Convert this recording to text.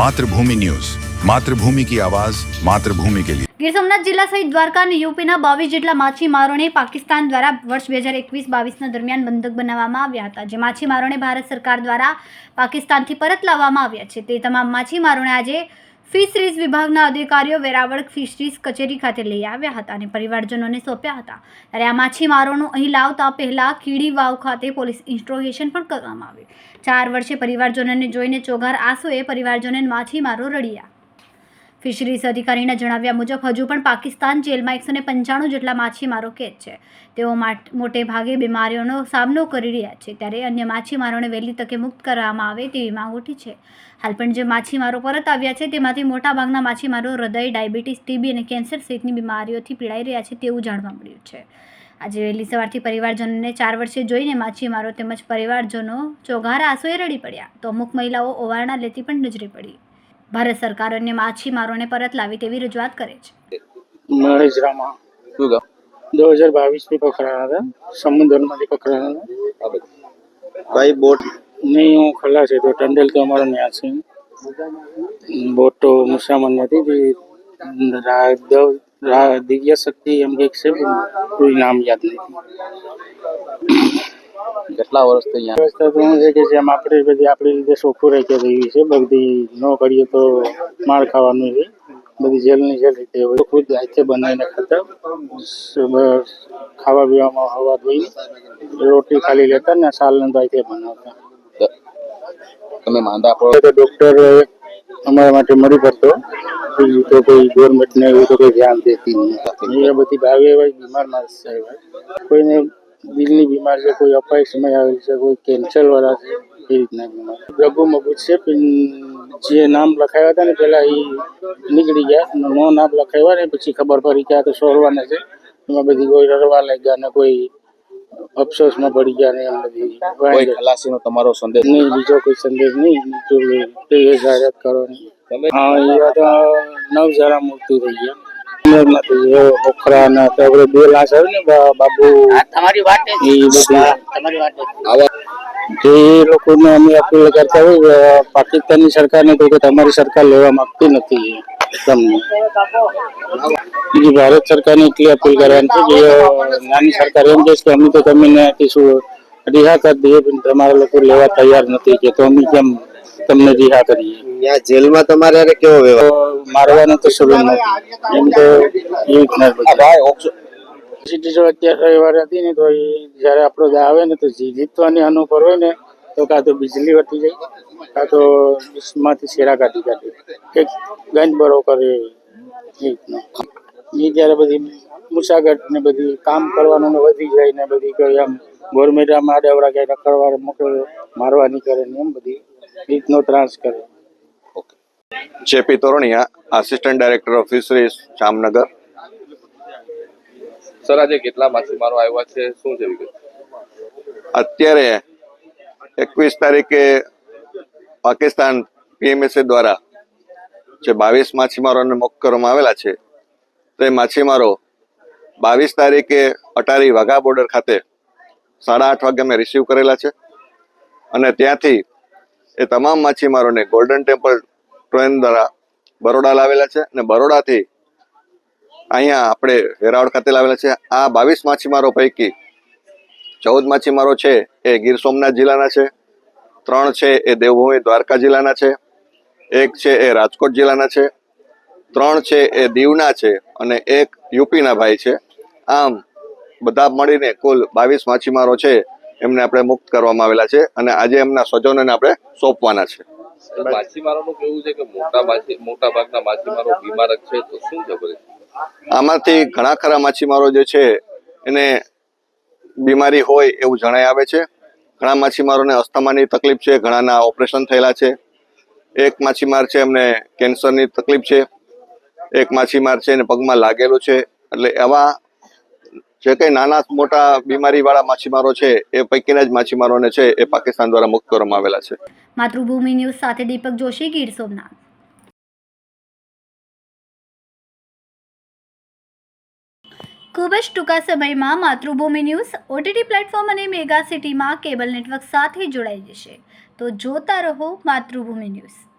Mathrubhumi news. Mathrubhumi કી આવાજ, માતૃભૂમિ કે લીએ ગીર સોમનાથ જિલ્લા સહિત દ્વારકા અને યુપીના બાવીસ જેટલા માછીમારોને પાકિસ્તાન દ્વારા વર્ષ બે હજાર એકવીસ બાવીસના દરમિયાન બંધક બનાવવામાં આવ્યા હતા, જે માછીમારોને ભારત સરકાર દ્વારા પાકિસ્તાનથી પરત લાવવામાં આવ્યા છે. તે તમામ માછીમારોને આજે ફિશરીઝ વિભાગના અધિકારીઓ વેરાવળ ફિશરીઝ કચેરી ખાતે લઈ આવ્યા હતા અને પરિવારજનોને સોંપ્યા હતા. ત્યારે આ માછીમારોનું અહીં લાવતા પહેલાં કીડી વાવ ખાતે પોલીસ ઇન્સ્ટ્રોગેશન પણ કરવામાં આવ્યું. ચાર વર્ષે પરિવારજનોને જોઈને ચોઘાર આંસુએ પરિવારજનોને માછીમારો રડ્યા. ફિશરીઝ અધિકારીના જણાવ્યા મુજબ, હજુ પણ પાકિસ્તાન જેલમાં એકસો ને પંચાણું જેટલા માછીમારો કેદ છે. તેઓ માટ- ભાગે બીમારીઓનો સામનો કરી રહ્યા છે. ત્યારે અન્ય માછીમારોને વહેલી તકે મુક્ત કરવામાં આવે તેવી માંગ ઉઠી છે. હાલ પણ જે માછીમારો પરત આવ્યા છે, તેમાંથી મોટાભાગના માછીમારો હૃદય, ડાયાબિટીસ, ટીબી અને કેન્સર સહિતની બીમારીઓથી પીડાઈ રહ્યા છે તેવું જાણવા મળ્યું છે. આજે વહેલી સવારથી પરિવારજનોને ચાર વર્ષે જોઈને માછીમારો તેમજ પરિવારજનો ચોઘારા આંસુએ રડી પડ્યા. તો અમુક મહિલાઓ ઓવારણા લેતી પણ નજરે પડી. ભારત સરકાર અન્ય માછીમારોને પરત લાવી તેવી રજૂઆત કરે છે મહેશ રામા શું ગામ दो हजार बाईस में पकड़ा था समुद्र में पकड़ा था કઈ બોટ नहीं वो खला से तो टंडल तो हमारा यहाँ से बोट तो मुसामन नहीं थी जी रा, दो, रा, दिव्या शक्ति हम एक કેટલા વર્ષથી અહીંયા વ્યવસ્થા તો છે કે જેમ આપણે બધી આપણી રીતે સોખું રહી રહી છે બધી ન કરીએ તો માર ખાવાનું છે. બધી જેલની જેલ રીતે ખુદ હાથે બનાવીને ખાતા. ખાવા પીવામાં હવા ધોઈ રોટલી ખાલી લેતા ને સાલને તો હાથે બનાવતા. તમે માંદા પડો? તો ડૉક્ટર અમારા માટે મળી પડતો. બીજું તો કોઈ ગવર્મેન્ટને એવું તો કોઈ ધ્યાન દેતી નહીં. એ બધી ભાવે હોય બીમાર માણસ કોઈને દિલની બીમાર છે કોઈ અપાય સમય આવેલ છે કોઈ કેન્સર વાળા છે એ રીતના બીમાર રઘુ મગુજ છે જે નામ લખાવ્યા હતા ને પેલા એ નીકળી ગયા. નો નામ લખાવ્યા ને પછી ખબર પડી કે આ તો સોરવાના છે. એમાં બધી કોઈ રડવા લાગ્યા ને કોઈ અફસોસમાં પડી ગયા ને એમ બધી કોઈ ખલાસીનો તમારો સંદેશ? નહીં બીજો કોઈ સંદેશ નહીં. તો જાહેરાત કરવાની તમે હા એ તો નવ જરા મૂર્તિ થઈ ગયા ઉંમરના તો એ ઓખરાના તો આપડે બે લાશ આવે ને બાબુ. તમારી વાત એ બધી. તમારી વાત જે. લોકોને અમે અપીલ કરતા હોય અ, પાકિસ્તાનની સરકારને તો કે તમારી સરકાર લેવા માંગતી નથી તમને બીજી ભારત સરકારને એટલી અપીલ કરવાની છે કે નાની સરકાર એમ કહેશે કે અમે તો તમને કહીશું રિહા કરી દઈએ પણ તમારા લોકો લેવા તૈયાર નથી કે તો અમે કેમ તમને રિહા કરીએ. ત્યાં જેલમાં તમારે કેવો વ્યવહાર? મારવાનો તો શરૂ નથી એમ તો એ. ભાઈ ઓક્સો અત્યારે રવિવારે હતી ને તો એ જ્યારે આપણો આવે ને તો જી- જીતવાની અનુભવ હોય ને તો કાં તો બીજલી વટી જાય કાં તો માંથી શેરા કાઢી કાઢી. એક ગંજ બરો કરે એ જ્યારે બધી મુસાગટ ને બધી કામ કરવાનું ને વધી જાય ને બધી કોઈ આમ ગોરમેટા આમ આડેવડા ક્યાંય મોકલે મારવાની કરે ને એમ બધી. રીતનો ત્રાસ કરે. JP Toraniya assistant director of fisheries Jamnagar. Sir આજે કેટલા માછીમારો આવ્યા છે? શું છે વિગત? અત્યારે એકવીસ તારીખે પાકિસ્તાન પીએમએસએ દ્વારા જે બાવીસ માછીમારોને મુક્ત કરવામાં આવેલા છે તે માછીમારો બાવીસ તારીખે અટારી વાઘા બોર્ડર ખાતે સાડા આઠ વાગે અમે રિસીવ કરેલા છે. અને ત્યાંથી એ તમામ માછીમારોને ગોલ્ડન ટેમ્પલ ટ્રેન દ્વારા બરોડા લાવેલા છે અને બરોડાથી અહીંયા આપણે વેરાવળ ખાતે લાવેલા છે. આ બાવીસ માછીમારો પૈકી ચૌદ માછીમારો છે એ ગીર સોમનાથ જિલ્લાના છે, ત્રણ છે એ દેવભૂમિ દ્વારકા જિલ્લાના છે, એક છે એ રાજકોટ જિલ્લાના છે, ત્રણ છે એ દીવના છે અને એક યુપીના ભાઈ છે. આમ બધા મળીને કુલ બાવીસ માછીમારો છે એમને આપણે મુક્ત કરવામાં આવેલા છે અને આજે એમના સ્વજનોને આપણે સોંપવાના છે. માછીમારોનું કેવું છે કે મોટા મોટા ભાગના માછીમારો બીમાર છે તો શું છે? આમાંથી ઘણા ખરા માછીમારો જે છે એને બીમારી હોય એવું જણાઈ આવે છે. ઘણા માછીમારોને અસ્થમાની તકલીફ છે ઘણાના ઓપરેશન થયેલા છે. એક માછીમાર છે એમને કેન્સરની તકલીફ છે. એક માછીમાર છે એને પગમાં લાગેલું છે. એટલે એવા જે કંઈ નાના મોટા બીમારી વાળા માછીમારો છે, એ પૈકીના જ માછીમારોને છે, એ પાકિસ્તાન દ્વારા મુક્ત કરવામાં આવેલા છે. માતૃભૂમિ ન્યૂઝ સાથે દીપક જોશી, ગીર સોમનાથ. ખૂબ જ ટૂંકા સમયમાં માતૃભૂમિ ન્યૂઝ ઓટીટી પ્લેટફોર્મ અને મેગા સિટીમાં કેબલ નેટવર્ક સાથે જોડાઈ જશે. તો જોતા રહો માતૃભૂમિ ન્યૂઝ.